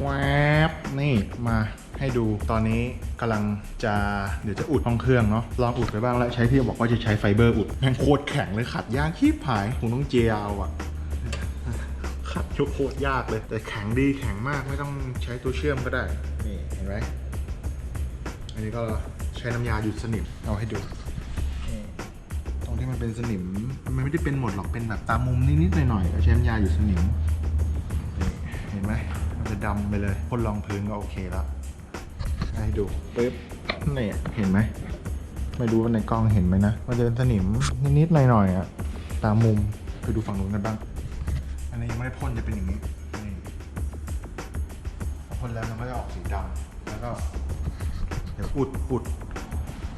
แวบนี่มาให้ดูตอนนี้กำลังจะเดี๋ยวจะอุดห้องเครื่องเนาะลองอุดไปบ้างแล้วใช้ที่บอกว่าจะใช้ไฟเบอร์อุดแม่งโคตรแข็งเลยขัดยากขี้ผายผมต้องเจียเอาอะขัดโคตรยากเลย แต่แข็งดีแข็งมากไม่ต้องใช้ตัวเชื่อมก็ได้นี่เห็นไหมอันนี้ก็ใช้น้ำยาหยุดสนิมเอาให้ดูตรงที่มันเป็นสนิมมันไม่ได้เป็นหมดหรอกเป็นแบบตามมุมนิดๆหน่อยๆก็ใช้น้ำยาหยุดสนิมเห็นไหม จะดำไปเลยพ่นรองพื้นก็โอเคแล้วให้ดูปึ๊บนี่เห็นไหมไม่รู้ว่าในกล้องเห็นไหมนะมันจะเป็นสนิมนิดๆหน่อยๆอะตามมุมไปดูฝั่งนู้นกันบ้าง อันนี้ยังไม่ได้พ่นจะเป็นอย่างนี้นี่พอพ่นแล้วมันก็จะออกสีดำแล้วก็ เดี๋ยวอุดอุด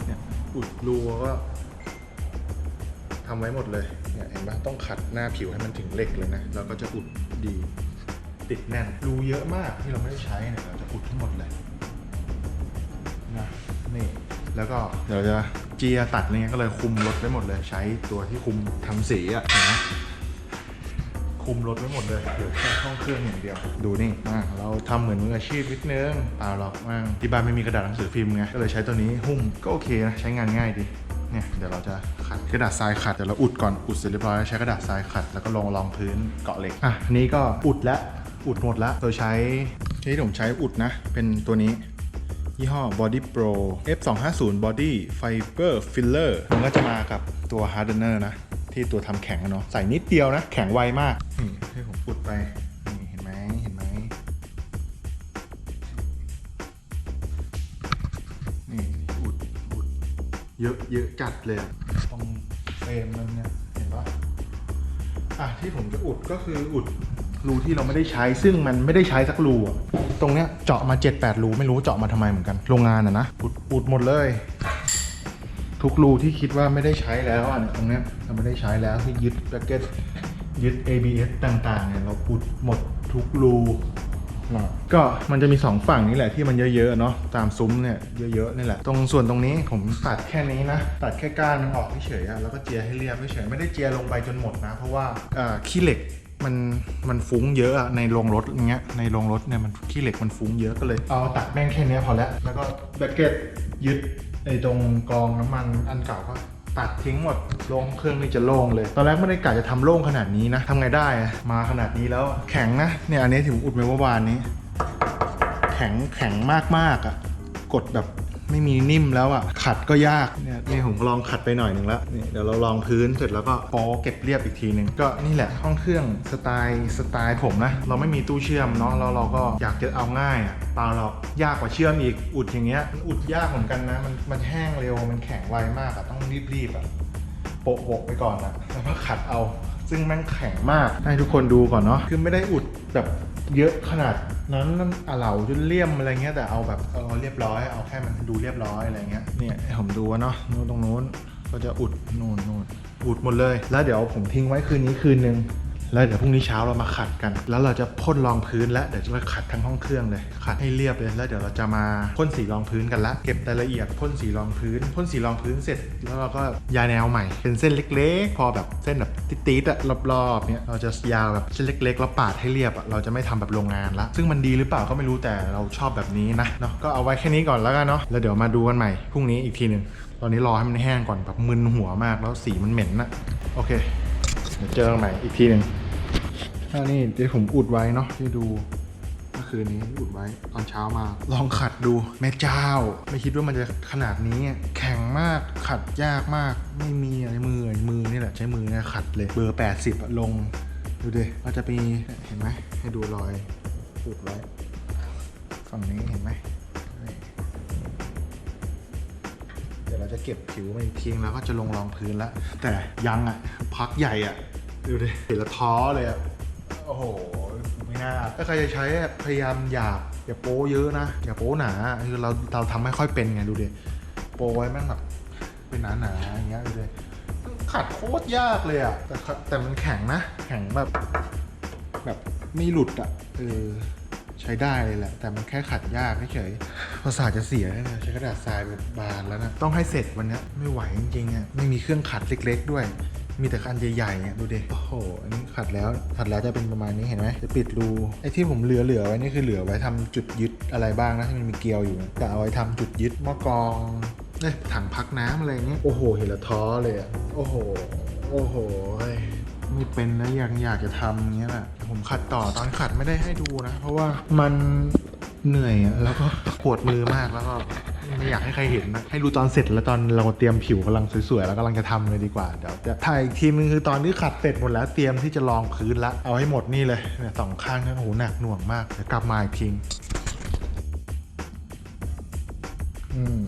เนี่ยอุดรูก็ทำไว้หมดเลยเนี่ยเห็นปะต้องขัดหน้าผิวให้มันถึงเหล็กเลยนะ แล้วก็จะอุดดี ติดแน่น รูเยอะมากที่เราไม่ได้ใช้เนี่ยเราจะอุดทั้งหมดเลยนะนี่แล้วก็เดี๋ยวจะเจียตัดอะไรเงี้ยก็เลยคุมรถไว้หมดเลย ใช้ตัวที่คุมทำสีอะ่ะนไหมคุมรถไว้หมดเลยเหลือแค่ห้องเครื่องอย่างเดียว ดูนี่อะเราทำเหมือนมืออาชีพนิดนึงเปล่าหรอกมั่งที่บ้านไม่มีกระดาษหนังสือพิมพ์ไงก็เลยใช้ตัวนี้หุ้มก็โอเคนะใช้งานง่ายดีเนี่ยเดี๋ยวเราจะขัดกระดาษทรายขัดเดี๋ยวเราอุดก่อนอุดเสร็จเรียบร้อยใช้กระดาษทรายขัดแล้วก็ลงรองพื้นเกาะเหล็กอะนนี้ก็อุดแล้ว อุดหมดแล้วโดยใช้ที่ผมใช้อุดนะ เป็นตัวนี้ ยี่ห้อ Body Pro F250 Body Fiber Filler มันก็จะมากับตัว Hardener นะ ที่ตัวทำแข็งเนาะใส่นิดเดียวนะ แข็งไวมาก นี่ให้ผมอุดไปนี่เห็นไหมเห็นไหมนี่อุดอุดเยอะเยอะจัดเลยอะตรงเฟรมมันเนี่ย เห็นปะอะที่ผมจะอุดก็คืออุด รูที่เราไม่ได้ใช้ซึ่งมันไม่ได้ใช้สักรูอะตรงเนี้ยเจาะมา 7-8 รูไม่รู้เจาะมาทำไมเหมือนกัน โรงงานอะนะอุดอุดหมดเลย ทุกรูที่คิดว่าไม่ได้ใช้แล้วอะเนี่ยตรงเนี้ยเราไม่ได้ใช้แล้วที่ยึดแบ็กเก็ตยึด ABS ต่างๆเนี่ยเราปุดหมดทุกรูนะก็มันจะมีสองฝั่งนี้แหละที่มันเยอะๆเนาะตามซุ้มเนี่ยเยอะๆนี่แหละ ตรงส่วนตรงนี้ผมตัดแค่นี้นะ ตัดแค่ก้านมันออกเฉยๆอะแล้วก็เจียให้เรียบเฉยๆไม่ได้เจียลงไปจนหมดนะ เพราะว่าอ่าขี้เหล็ก มันมันฟุ้งเยอะอะในโรงรถอย่างเงี้ยในโรงรถเนี่ยมันขี้เหล็กมันฟุ้งเยอะก็เลย เอาตัดแม่งแค่เนี้ยพอแล้ว แล้วก็แบ็กเก็ตยึดไอ้ตรงกองน้ำมันอันเก่าก็ตัดทิ้งหมดโล่งเครื่องนี่จะโล่งเลย ตอนแรกไม่ได้กะจะทำโล่งขนาดนี้นะทำไงได้อะมาขนาดนี้แล้วอะแข็งนะเนี่ยอันนี้ที่ผมอุดไว้เมื่อวานนี้ แข็งแข็งมากๆอะกดแบบ ไม่มีนิ่มแล้วอะขัดก็ยากเนี่ยนี่ผมลองขัดไปหน่อยหนึ่งแล้วนี่เดี๋ยวเราลองพื้นเสร็จแล้วก็โป๊เก็บเรียบอีกทีหนึ่งก็นี่แหละห้องเครื่องสไตล์สไตล์ผมนะเราไม่มีตู้เชื่อมเนาะแล้วเราก็อยากจะเอาง่ายอะเปล่าหรอกยากกว่าเชื่อมอีกอุดอย่างเงี้ยมันอุดยากเหมือนกันนะมันมันแห้งเร็วมันแข็งไวมากอะต้องรีบๆอะโปะโปะไปก่อนนะแล้วก็ขัดเอา ซึ่งแม่งแข็งมากให้ทุกคนดูก่อนเนาะคือไม่ได้อุดแบบ เยอะขนาดนั้นอะเหล่าจนเลี่ยมอะไรเงี้ยแต่เอาแบบเอาเรียบร้อยเอาแค่มันดูเรียบร้อยอะไรเงี้ยเนี่ยผมดูว่าเนาะนู้นตรงนู้นก็จะอุดนู่นนู่นอุดหมดเลย แล้วเดี๋ยวผมทิ้งไว้คืนนี้คืนนึง แล้วเดี๋ยวพรุ่งนี้เช้าเรามาขัดกัน แล้วเราจะพ่นรองพื้นและเดี๋ยวจะมาขัดทั้งห้องเครื่องเลยขัดให้เรียบเลยแล้วเดี๋ยวเราจะมาพ่นสีรองพื้นกันละเก็บรายละเอียดพ่นสีรองพื้นพ่นสีรองพื้นเสร็จ แล้วเราก็ยาแนวใหม่ เป็นเส้นเล็ก ๆ พอแบบเส้นแบบติดๆอะรอบๆเนี่ยเราจะยาวแบบเส้นเล็กๆแล้วปาดให้เรียบอะเราจะไม่ทำแบบโรงงานละซึ่งมันดีหรือเปล่าก็ไม่รู้แต่เราชอบแบบนี้นะเนาะก็เอาไว้แค่นี้ก่อนแล้วกันเนาะแล้วเดี๋ยวมาดูกันใหม่พรุ่งนี้อีกทีหนึ่งตอนนี้รอให้มันแห้งก่อนแบบมึนหัวมากแล้วสีมันเหม็นนะโอเคเดี๋ยวเจอกันใหม่อีกทีหนึ่ง อันนี้ที่ผมอุดไว้เนาะที่ดูเมื่อคืนนี้อุดไว้ตอนเช้ามา ลองขัดดูแม่เจ้า ไม่คิดว่ามันจะขนาดนี้ แข็งมากขัดยากมาก ไม่มีอะไรมือมือนี่แหละใช้มือเนี่ยขัดเลยเบอร์ 80ลงดูดิก็จะมีเห็นไหมให้ดูรอยอุดไว้ฝั่งนี้เห็นไหมเดี๋ยวเราจะเก็บผิวมาอีกทีแล้วก็จะลงรองพื้นแล้วแต่ยังอะพักใหญ่อะดูดิเห็นแล้วท้อเลยอะ โอ้โหไม่น่าถ้าใครจะใช้พยายามอย่าอย่าโป้เยอะนะอย่าโป้หนาคือเราเราทำไม่ค่อยเป็นไงดูดิโป้ไว้แม่งแบบเป็นหนาหนาๆอย่างเงี้ยดูดิขัดโคตรยากเลยอะแต่แต่มันแข็งนะ แข็งแบบ แบบไม่หลุดอะเออใช้ได้เลยแหละ แต่มันแค่ขัดยากเฉยภาษาทจะเสียแนะใช้กระดาษทรายแบบบานแล้วนะ ต้องให้เสร็จวันนี้ไม่ไหวจริงๆอะไม่มีเครื่องขัดเล็ก ๆ ด้วย มีแต่คันใหญ่ๆอะดูดิ โอ้โห อันนี้ขัดแล้ว ขัดแล้วจะเป็นประมาณนี้เห็นไหม จะปิดรู ไอ้ที่ผมเหลือๆไว้นี่คือเหลือไว้ทำจุดยึดอะไรบ้างนะที่มันมีเกลียวอยู่จะเอาไว้ทำจุดยึดหม้อกรองเอ้ยถังพักน้ำอะไรเงี้ย โอ้โห เห็นแล้วท้อเลยอะโอ้โห โอ้โหไม่เป็นแล้วยังอยากจะทำอย่างเงี้ยแหละผมขัดต่อตอนขัดไม่ได้ให้ดูนะ เพราะว่ามัน เหนื่อยอะแล้วก็ปวดมือมากแล้วก็ไม่อยากให้ใครเห็นนะให้ดูตอนเสร็จแล้วตอนเราเตรียมผิวกำลังสวยๆแล้วกำลังจะทำเลยดีกว่าเดี๋ยวจะถ่ายอีกทีนึงคือตอนที่ขัดเสร็จหมดแล้วเตรียมที่จะรองพื้นละเอาให้หมดนี่เลยเนี่ยสองข้างนั่นโอ้โหหนักหน่วงมากเดี๋ยวกลับมาอีกทีอืม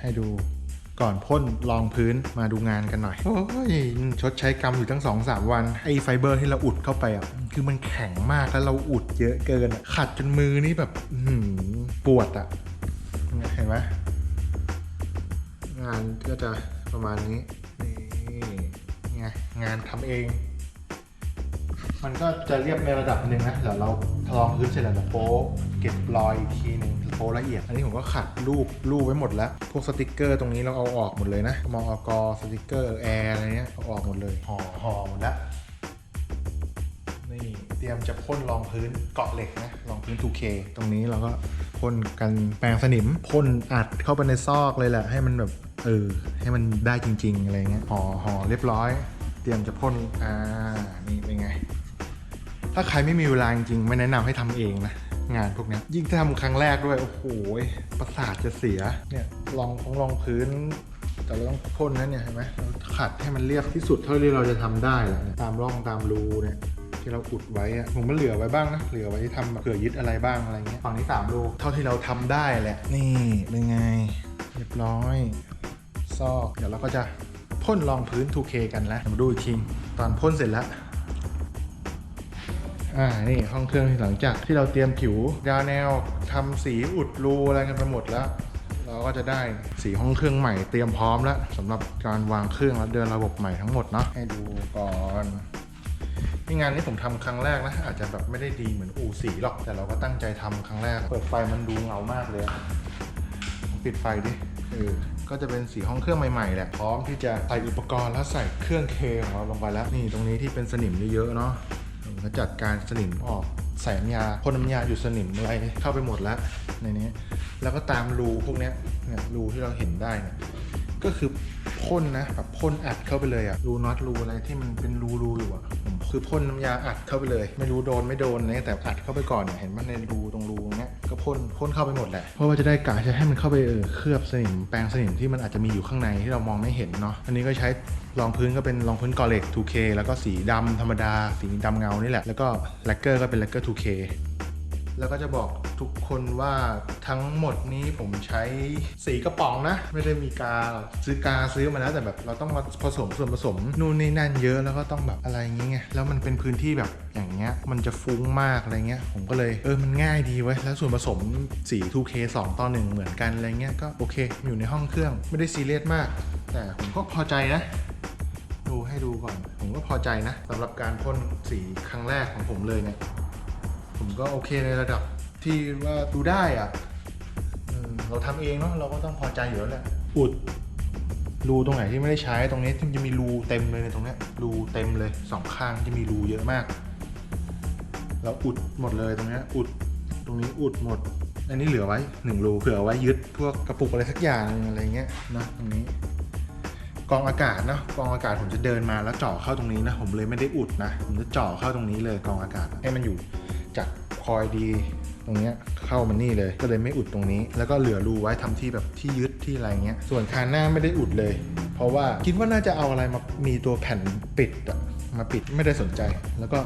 ให้ดู ก่อนพ่นรองพื้นมาดูงานกันหน่อย โอ้ยชดใช้กรรมอยู่ทั้งสองสามวัน ไอ้ไฟเบอร์ที่เราอุดเข้าไปอะคือมันแข็งมากแล้วเราอุดเยอะเกิน ขัดจนมือนี่แบบปวดอะ เห็นไหมงานก็จะประมาณนี้ นี่ไงงานทำเอง มันก็จะเรียบในระดับหนึ่งนะเดี๋ยวเราลองพื้นเสร็จแล้วเราโป๊ะเก็บรอยอีกทีหนึ่ง โป๊ะละเอียด อันนี้ผมก็ขัดรูปรูปไว้หมดแล้ว พวกสติกเกอร์ตรงนี้เราเอาออกหมดเลยนะมองอกสติกเกอร์แอร์อะไรเงี้ยเอาออกหมดเลยห่อห่อหมดแล้วนี่เตรียมจะพ่นรองพื้นเกาะเหล็กนะรองพื้น 2K ตรงนี้เราก็พ่นกันแปรงสนิมพ่นอัดเข้าไปในซอกเลยแหละให้มันแบบเออให้มันได้จริง ๆ อะไรเงี้ยห่อห่อเรียบร้อย เตรียมจะพ่นอ่านี่เป็นไง ถ้าใครไม่มีเวลาจริงๆไม่แนะนำให้ทำเองนะ งานพวกนี้ยิ่งถ้าทำครั้งแรกด้วย โอ้โหประสาทจะเสียเนี่ยลองของรองพื้นแต่เราต้องพ่นนะเนี่ยเห็นไหมเราขัดให้มันเรียบที่สุดเท่าที่เราจะทำได้แหละตามร่องตามรูเนี่ยที่เราอุดไว้อะผมก็เหลือไว้บ้างนะเหลือไว้ทำเผื่อยึดอะไรบ้างอะไรเงี้ยฝั่งนี้สามรูเท่าที่เราทำได้แหละ นี่เป็นไง เรียบร้อย ซอก เดี๋ยวเราก็จะพ่นรองพื้น 2K กันแล้วเดี๋ยวมาดูอีกทีตอนพ่นเสร็จแล้ว อ่า นี่ห้องเครื่องหลังจากที่เราเตรียมผิวยาแนวทำสีอุดรูอะไรกันไปหมดแล้ว เราก็จะได้สีห้องเครื่องใหม่เตรียมพร้อมแล้วสำหรับการวางเครื่องและเดินระบบใหม่ทั้งหมดเนาะให้ดูก่อนนี่งานนี้ผมทำครั้งแรกนะ อาจจะแบบไม่ได้ดีเหมือนอู่สีหรอก แต่เราก็ตั้งใจทำครั้งแรก เปิดไฟมันดูเงามากเลย ปิดไฟดิเออก็จะเป็นสีห้องเครื่องใหม่ๆแหละพร้อมที่จะใส่อุปกรณ์แล้วใส่เครื่องเคของเราลงไปแล้วนี่ตรงนี้ที่เป็นสนิมเยอะๆเนาะ ก็จัดการสนิมออกใส่น้ำยาพ่นน้ำยาอยู่สนิมอะไรเข้าไปหมดแล้วในนี้ แล้วก็ตามรูพวกนี้เนี่ยรูที่เราเห็นได้เนี่ยก็คือพ่นนะแบบพ่นอัดเข้าไปเลยอะรูน็อตรูอะไรที่มันเป็นรูรูอยู่อะผม คือพ่นน้ำยาอัดเข้าไปเลย ไม่รู้โดนไม่โดนนะแต่อัดเข้าไปก่อนเห็นมันในรูตรงรูเนี้ยก็พ่นพ่นเข้าไปหมดแหละเพราะว่าจะได้กะจะให้มันเข้าไปเออเคลือบสนิมแปรงสนิมที่มันอาจจะมีอยู่ข้างในที่เรามองไม่เห็นเนาะอันนี้ก็ใช้รองพื้นก็เป็นรองพื้นกอเล็ก 2K แล้วก็สีดำธรรมดา สีดำเงานี่แหละแล้วก็แลกเกอร์ก็เป็นแลกเกอร์ 2K แล้วก็จะบอกทุกคนว่าทั้งหมดนี้ผมใช้สีกระป๋องนะ ไม่ได้มีกาซื้อกาซื้อมาแล้วแต่แบบเราต้องมาผสมส่วนผสมนู่นนี่นั่นเยอะแล้วก็ต้องแบบอะไรอย่างเงี้ยแล้วมันเป็นพื้นที่แบบอย่างเงี้ยมันจะฟุ้งมากอะไรเงี้ยผมก็เลยเออมันง่ายดีเว้แล้วส่วนผสมสี 2K 2ต่อ1เหมือนกันอะไรเงี้ยก็โอเค อยู่ในห้องเครื่องไม่ได้ซีเรียสมาก แต่ผมก็พอใจนะดูให้ดูก่อน ผมก็พอใจนะสำหรับการพ่นสีครั้งแรกของผมเลยเนี่ย ผมก็โอเคในระดับที่ว่าดูได้อะอืมเราทำเองเนาะเราก็ต้องพอใจอยู่แล้วแหละอุดรูตรงไหนที่ไม่ได้ใช้ตรงนี้ที่มันจะมีรูเต็มเลยในตรงเนี้ยรูเต็มเลยสองข้างจะมีรูเยอะมาก เราอุดหมดเลยตรงเนี้ยอุดตรงนี้อุดหมด อันนี้เหลือไว้หนึ่งรูเผื่อไว้ยึดพวกกระปุกอะไรสักอย่างอะไรเงี้ยนะตรงนี้ กองอากาศเนาะกองอากาศผมจะเดินมาแล้วเจาะเข้าตรงนี้นะผมเลยไม่ได้อุดนะผมจะเจาะเข้าตรงนี้เลยกองอากาศให้มันอยู่ จากคอยดีตรงเนี้ยเข้ามันนี่เลย ก็เลยไม่อุดตรงนี้ แล้วก็เหลือรูไว้ทำที่แบบที่ยึดที่อะไรเงี้ย ส่วนคานหน้าไม่ได้อุดเลย เพราะว่าคิดว่าน่าจะเอาอะไรมามีตัวแผ่นปิดอะมาปิดไม่ได้สนใจ แล้วก็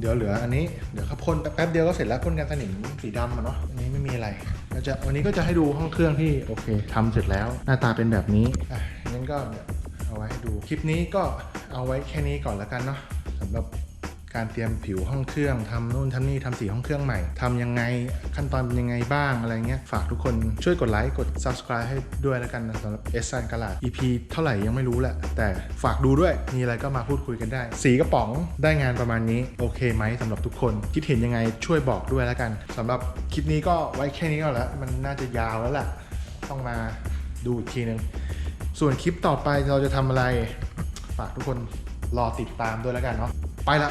เดี๋ยวเหลืออันนี้เดี๋ยวเขาพ่นแป๊บเดียวก็เสร็จแล้วพ่นกันสนิมสีดำอะเนาะอันนี้ไม่มีอะไรก็จะวันนี้ก็จะให้ดูห้องเครื่องที่โอเคทำเสร็จแล้ว หน้าตาเป็นแบบนี้อะงั้นก็เดี๋ยวเอาไว้ให้ดูคลิปนี้ก็เอาไว้แค่นี้ก่อนแล้วกันเนาะสำหรับ การเตรียมผิวห้องเครื่องทำนู่นทำนี่ทำสีห้องเครื่องใหม่ทำยังไงขั้นตอนเป็นยังไงบ้างอะไรเงี้ยฝากทุกคนช่วยกดไลค์กด subscribe ให้ด้วยแล้วกันนะสำหรับ s อ n กาลาด EP เท่าไหร่ยังไม่รู้แหละ แต่ฝากดูด้วยมีอะไรก็มาพูดคุยกันได้ สีกระป๋องได้งานประมาณนี้ โอเคไหมสำหรับทุกคน คิดเห็นยังไงช่วยบอกด้วยแล้วกันสำหรับคลิปนี้ก็ไว้แค่นี้ก็แล้วมันน่าจะยาวแล้วแหละต้องมาดูอีกทีนึงส่วนคลิปต่อไปเราจะทำอะไร ฝากทุกคนรอติดตามด้วยแล้วกันเนาะไปละ